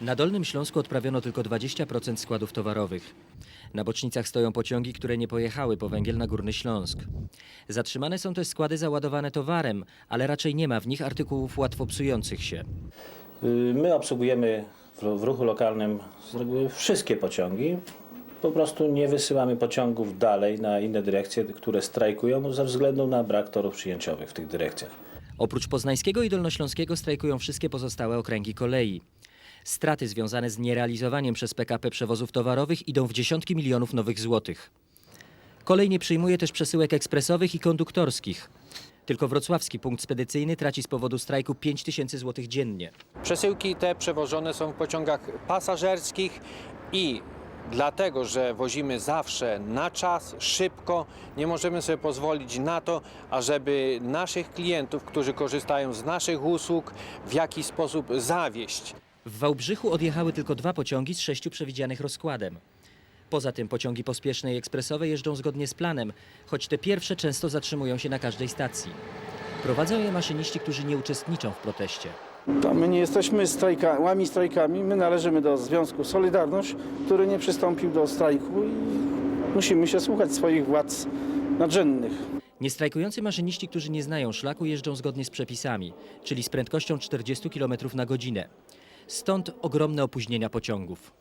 Na Dolnym Śląsku odprawiono tylko 20% składów towarowych. Na bocznicach stoją pociągi, które nie pojechały po węgiel na Górny Śląsk. Zatrzymane są też składy załadowane towarem, ale raczej nie ma w nich artykułów łatwo psujących się. Y, My obsługujemy w, w ruchu lokalnym z reguły wszystkie pociągi. Po prostu nie wysyłamy pociągów dalej na inne dyrekcje, które strajkują ze względu na brak torów przyjęciowych w tych dyrekcjach. Oprócz poznańskiego i dolnośląskiego strajkują wszystkie pozostałe okręgi kolei. Straty związane z nierealizowaniem przez PKP przewozów towarowych idą w dziesiątki milionów nowych złotych. Kolej nie przyjmuje też przesyłek ekspresowych i konduktorskich. Tylko wrocławski punkt spedycyjny traci z powodu strajku 5 tysięcy złotych dziennie. Przesyłki te przewożone są w pociągach pasażerskich i dlatego, że wozimy zawsze na czas, szybko, nie możemy sobie pozwolić na to, ażeby naszych klientów, którzy korzystają z naszych usług, w jakiś sposób zawieść. W Wałbrzychu odjechały tylko dwa pociągi z sześciu przewidzianych rozkładem. Poza tym pociągi pospieszne i ekspresowe jeżdżą zgodnie z planem, choć te pierwsze często zatrzymują się na każdej stacji. Prowadzą je maszyniści, którzy nie uczestniczą w proteście. To my nie jesteśmy strajkami, strajkami, my należymy do Związku Solidarność, który nie przystąpił do strajku i musimy się słuchać swoich władz nadrzędnych. Niestrajkujący maszyniści, którzy nie znają szlaku, jeżdżą zgodnie z przepisami, czyli z prędkością 40 km na godzinę. Stąd ogromne opóźnienia pociągów.